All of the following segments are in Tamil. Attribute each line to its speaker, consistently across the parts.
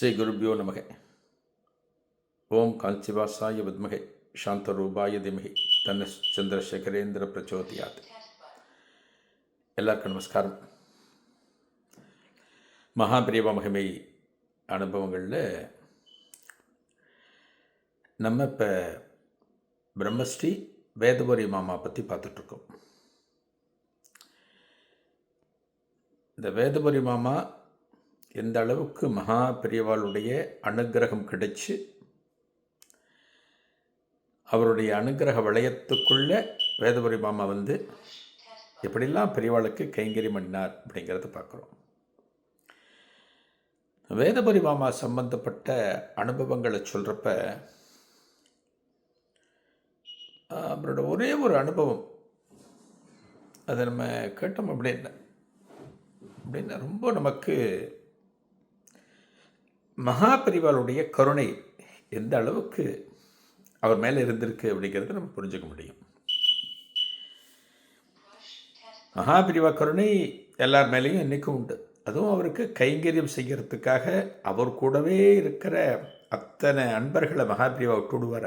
Speaker 1: ஸ்ரீ குருபியோ நமக. ஓம் காஞ்சிவாசாய சாந்த சாந்தரூபாய திமகை தன்ன சந்திரசேகரேந்திர பிரச்சோதியாத். எல்லாருக்கும் நமஸ்காரம். மகாபிரிவ மகிமை அனுபவங்களில் நம்ம இப்போ பிரம்மஸ்ரீ வேதபுரி மாமா பற்றி பார்த்துட்ருக்கோம். இந்த வேதபுரி மாமா எந்த அளவுக்கு மகா பெரியவாளுடைய அனுக்கிரகம் கிடைச்சி அவருடைய அனுக்கிரக வளையத்துக்குள்ள வேதபுரி மாமா வந்து எப்படிலாம் பெரியவாளுக்கு கைங்கரி பண்ணினார் அப்படிங்கிறத பார்க்குறோம். வேதபுரி மாமா சம்பந்தப்பட்ட அனுபவங்களை சொல்கிறப்ப அவரோட ஒரே ஒரு அனுபவம் அதை நம்ம கேட்டோம் அப்படின்னா அப்படின்னா ரொம்ப நமக்கு மகாபரிவாளுடைய கருணை எந்த அளவுக்கு அவர் மேலே இருந்திருக்கு அப்படிங்கிறத நம்ம புரிஞ்சுக்க முடியும். மகாபிரிவா கருணை எல்லார் மேலேயும் என்றைக்கும் உண்டு. அதுவும் அவருக்கு கைங்கரியம் செய்கிறதுக்காக அவர் கூடவே இருக்கிற அத்தனை அன்பர்களை மகாபிரிவா விட்டுடுவார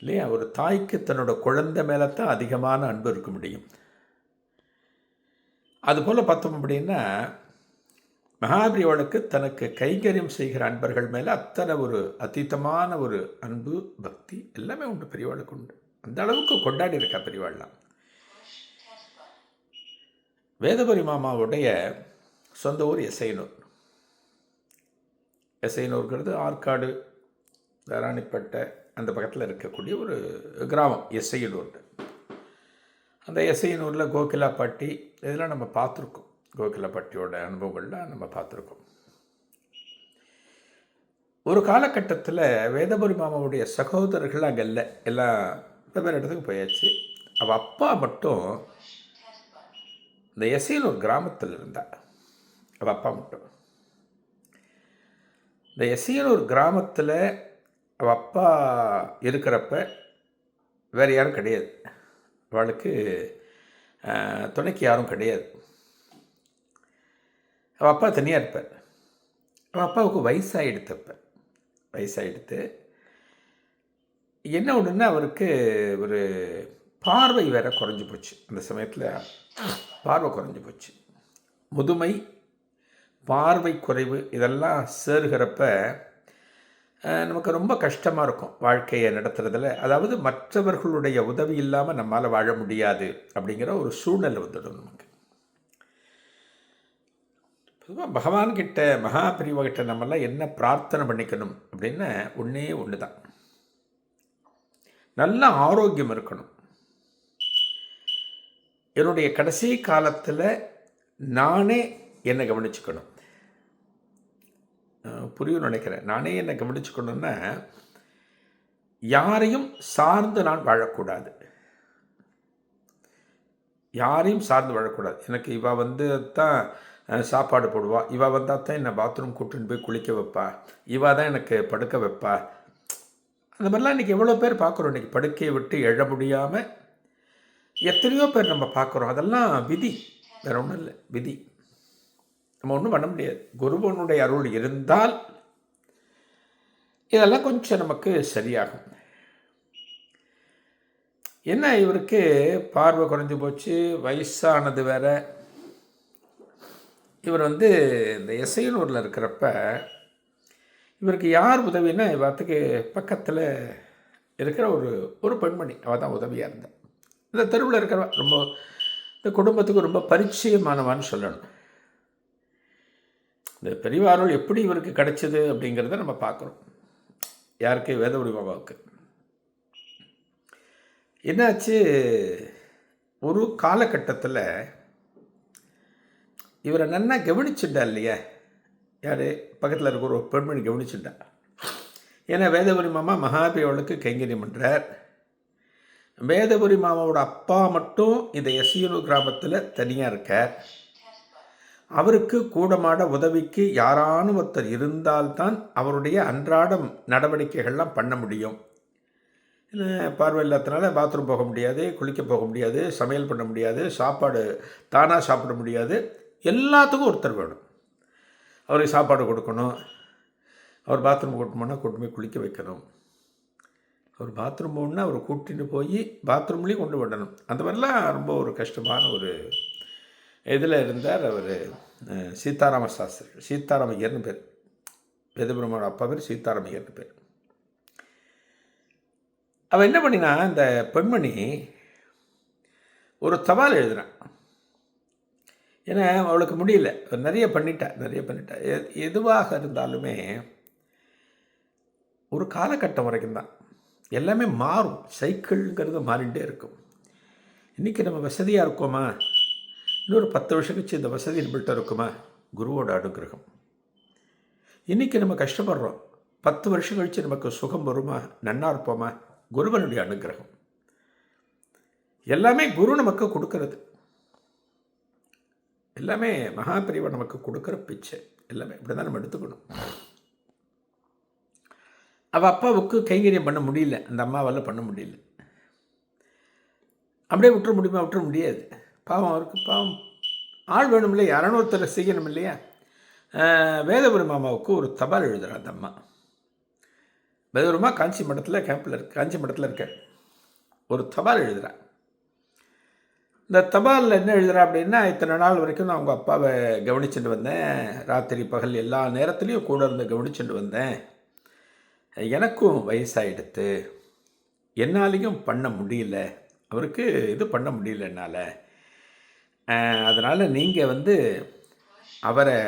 Speaker 1: இல்லையா? ஒரு தாய்க்கு தன்னோட குழந்தை மேலே தான் அதிகமான அன்பு இருக்க முடியும். அதுபோல் பார்த்தோம் அப்படின்னா மகாபிரிவனுக்கு தனக்கு கைங்கரியம் செய்கிற அன்பர்கள் மேலே அத்தனை ஒரு அத்தீத்தமான ஒரு அன்பு பக்தி எல்லாமே உண்டு பெரியவாளுக்கு உண்டு. அந்த அளவுக்கு கொண்டாடி இருக்கா பெரியவாள்லாம் வேதபுரி மாமாவுடைய சொந்த ஊர் எசைனூர் எசைனூருங்கிறது ஆற்காடு ராணிப்பேட்டை அந்த பக்கத்தில் இருக்கக்கூடிய ஒரு கிராமம் எசையனூர் அந்த எசையனூரில் கோகிலாப்பட்டி இதெல்லாம் நம்ம பார்த்துருக்கோம். கோகிலாப்பட்டியோட அனுபவங்கள்லாம் நம்ம பார்த்துருக்கோம். ஒரு காலகட்டத்தில் வேதபுரி மாமாவுடைய சகோதரர்கள் அங்கே இல்லை. எல்லாம் வெவ்வேறு இடத்துக்கு போயாச்சு. அவள் அப்பா மட்டும் இந்த எசையனூர் கிராமத்தில் இருந்தா. அவள் அப்பா மட்டும். இந்த எசையனூர் கிராமத்தில் அவள் அப்பா இருக்கிறப்ப வேறு யாரும் கிடையாது. அவளுக்கு துணைக்கு யாரும் கிடையாது. அவள் அப்பா தனியாக இருப்பார். அவள் அப்பாவுக்கு வயசாகிடுத்தப்ப வயசாகிடுத்து என்ன ஒன்றுன்னா அவருக்கு ஒரு பார்வை வேற குறைஞ்சி போச்சு. அந்த சமயத்தில் பார்வை குறைஞ்சி போச்சு. முதுமை பார்வை குறைவு இதெல்லாம் சேருகிறப்ப நமக்கு ரொம்ப கஷ்டமாக இருக்கும் வாழ்க்கையை நடத்துறதுல. அதாவது மற்றவர்களுடைய உதவி இல்லாமல் நம்மளால் வாழ முடியாது அப்படிங்கிற ஒரு சூழ்நிலை வந்துடும் நமக்கு. பொதுவாக பகவான்கிட்ட மகாபிரிவகிட்ட நம்மெல்லாம் என்ன பிரார்த்தனை பண்ணிக்கணும் அப்படின்னு ஒன்றே ஒன்று தான் நல்ல ஆரோக்கியம் இருக்கணும். என்னுடைய கடைசி காலத்தில் நானே என்னை கவனிச்சுக்கணும். புரியும் நினைக்கிறேன். நானே என்னை கவனிச்சுக்கணுன்னா யாரையும் சார்ந்து நான் வாழக்கூடாது. யாரையும் சார்ந்து வாழக்கூடாது. எனக்கு இவள் வந்து தான் சாப்பாடு போடுவா. இவள் வந்தால் தான் என்னை பாத்ரூம் கூட்டின்னு போய் குளிக்க வைப்பா. இவா தான் எனக்கு படுக்க வைப்பா. அந்த மாதிரிலாம் இன்றைக்கி எவ்வளோ பேர் பார்க்குறோம். இன்றைக்கி படுக்கையை விட்டு எழ முடியாமல் எத்தனையோ பேர் நம்ம பார்க்குறோம். அதெல்லாம் விதி. வேற ஒன்றும் இல்லை. விதி. நம்ம ஒன்றும் பண்ண முடியாது. குருவனுடைய அருள் இருந்தால் இதெல்லாம் கொஞ்சம் நமக்கு சரியாகும். என்ன இவருக்கு பார்வை குறைஞ்சி போச்சு? வயசானது வேற. இவர் வந்து இந்த எசையனூரில் இருக்கிறப்ப இவருக்கு யார் உதவின்னா இவத்துக்கு பக்கத்தில் இருக்கிற ஒரு ஒரு பெண்மணி. அவள் தான் உதவியாக இருந்தாள் இந்த தெருவில் இருக்கிறவ ரொம்ப இந்த குடும்பத்துக்கு ரொம்ப பரிச்சயமானவான்னு சொல்லணும். இந்த பெரியவாரோல் எப்படி இவருக்கு கிடைச்சது அப்படிங்கிறத நம்ம பார்க்குறோம் யாருக்கு? வேதபுரி பாபாவுக்கு என்னாச்சு? ஒரு காலகட்டத்தில் இவரை நன்னா கவனிச்சுட்டா இல்லையா? யார்? பக்கத்தில் இருக்கிற ஒரு பெண்மணி கவனிச்சுட்டா. ஏன்னா வேதபுரி மாமா மகாபேவளுக்கு கைங்கரியம் பண்ணுறார் வேதபுரி மாமாவோட அப்பா மட்டும் இந்த எஸ்யூனு கிராமத்தில் தனியாக இருக்கார். அவருக்கு கூடமாட உதவிக்கு யாரானும் ஒருத்தர் இருந்தால்தான் அவருடைய அன்றாடம் நடவடிக்கைகள்லாம் பண்ண முடியும். பார்வை இல்லாதனால பாத்ரூம் போக முடியாது குளிக்க போக முடியாது சமையல் பண்ண முடியாது சாப்பாடு தானாக சாப்பிட முடியாது. எல்லாத்துக்கும் ஒருத்தர் வேணும். அவருக்கு சாப்பாடு கொடுக்கணும். அவர் பாத்ரூம் கூட்டணும்னா போனால் கூட்டு போய் குளிக்க வைக்கணும். அவர் பாத்ரூம் போகணுன்னா அவர் கூட்டின்னு போய் பாத்ரூம்லேயும் கொண்டு விடணும். அந்த மாதிரிலாம் ரொம்ப ஒரு கஷ்டமான ஒரு இதில் இருந்தார் அவர் சீதாராம சாஸ்திரி சீதாராமையர்னு பேர். வேதபுரமோட அப்பா பேர் சீதாராமையர்னு பேர். அவள் என்ன பண்ணினா இந்த பெண்மணி ஒரு தபால் எழுதுகிறான் ஏன்னா அவளுக்கு முடியல. அவ நிறைய பண்ணிட்டா நிறைய பண்ணிட்டா. எ- எதுவாக இருந்தாலுமே ஒரு காலகட்டம் வரைக்கும் தான். எல்லாமே மாறும். சைக்கிள்ங்கிறது மாறிட்டே இருக்கும். இன்றைக்கி நம்ம வசதியாக இருக்கோமா? இன்னொரு பத்து வருஷம் கழிச்சு இந்த வசதி நம்மள்கிட்ட இருக்குமா? குருவோட அனுகிரகம். இன்றைக்கி நம்ம கஷ்டப்படுறோம். பத்து வருஷம் கழித்து நமக்கு சுகம் வருமா? நன்னா இருப்போமா? குருவனுடைய அனுகிரகம். எல்லாமே குரு நமக்கு கொடுக்கறது. எல்லாமே மகாபிரிவா நமக்கு கொடுக்குற பிச்சை. எல்லாமே இப்படி தான் நம்ம எடுத்துக்கணும். அவள் அப்பாவுக்கு கைங்கரியம் பண்ண முடியல. அந்த அம்மாவால் பண்ண முடியல. அப்படியே விட்டுற முடியுமா? விட்டுற முடியாது. பாவம் அவருக்கு பாவம். ஆள் வேணும் இல்லையா யாரான ஒருத்தரை செய்யணும் இல்லையா வேதபுரி மாமாவுக்கு ஒரு தபால் எழுதுகிறார் அந்த அம்மா. வேதபுரமா காஞ்சி மடத்தில் கேம்பில் இருக்கு காஞ்சி மடத்தில் இருக்க. ஒரு தபால் எழுதுகிறான் இந்த தபாலில் என்ன எழுதுறா அப்படின்னா இத்தனை நாள் வரைக்கும் நான் உங்கள் அப்பாவை கவனிச்சுட்டு வந்தேன். ராத்திரி பகல் எல்லா நேரத்துலையும் கூட இருந்து கவனிச்சுட்டு வந்தேன். எனக்கும் வயசாகிடுத்து என்னாலையும் பண்ண முடியல. அவருக்கு இது பண்ண முடியல என்னால். அதனால் நீங்கள் வந்து அவரை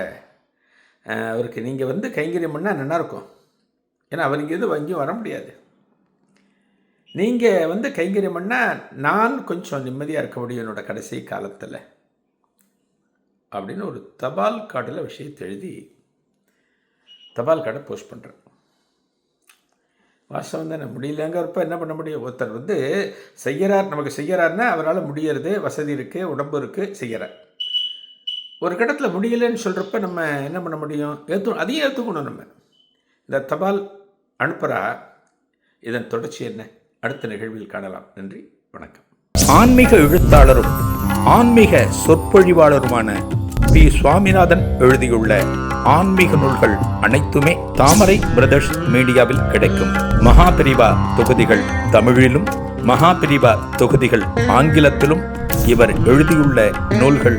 Speaker 1: அவருக்கு நீங்கள் வந்து கைங்கரியம் பண்ணால் நல்லாயிருக்கும் ஏன்னா அவர் இங்கே எதுவும் வர முடியாது. நீங்கள் வந்து கைங்கரியம் பண்ணால் நான் கொஞ்சம் நிம்மதியாக இருக்க முடியும் என்னோடய கடைசி காலத்தில். அப்படின்னு ஒரு தபால் கார்டில் விஷயத்தை எழுதி தபால் கார்டை போஸ்ட் பண்ணுறேன் வாஸ்தவம் தானே முடியலங்கிறப்ப என்ன பண்ண முடியும்? ஒருத்தர் வந்து செய்கிறார் நமக்கு செய்கிறாருன்னா அவரால் முடியறது வசதி இருக்குது உடம்பு இருக்குது செய்கிறார் ஒரு கட்டத்தில் முடியலன்னு சொல்கிறப்ப நம்ம என்ன பண்ண முடியும்? ஏற்று அதையும் ஏற்றுக்கணும் நம்ம. இந்த தபால் அனுப்புகிறா இதன் தொடர்ச்சி என்ன? அடுத்த நிகழ்வில் காணலாம். நன்றி வணக்கம்.
Speaker 2: ஆன்மீக எழுத்தாளரும் ஆன்மீக சொற்பொழிவாளருமான பி. சுவாமிநாதன் எழுதியுள்ள ஆன்மீக நூல்கள் அனைத்துமே தாமரை பிரதர்ஸ் மீடியாவில் கிடைக்கும். மகாபிரிவா தொகுதிகள் தமிழிலும் மகாபிரிவா தொகுதிகள் ஆங்கிலத்திலும் இவர் எழுதியுள்ள நூல்கள்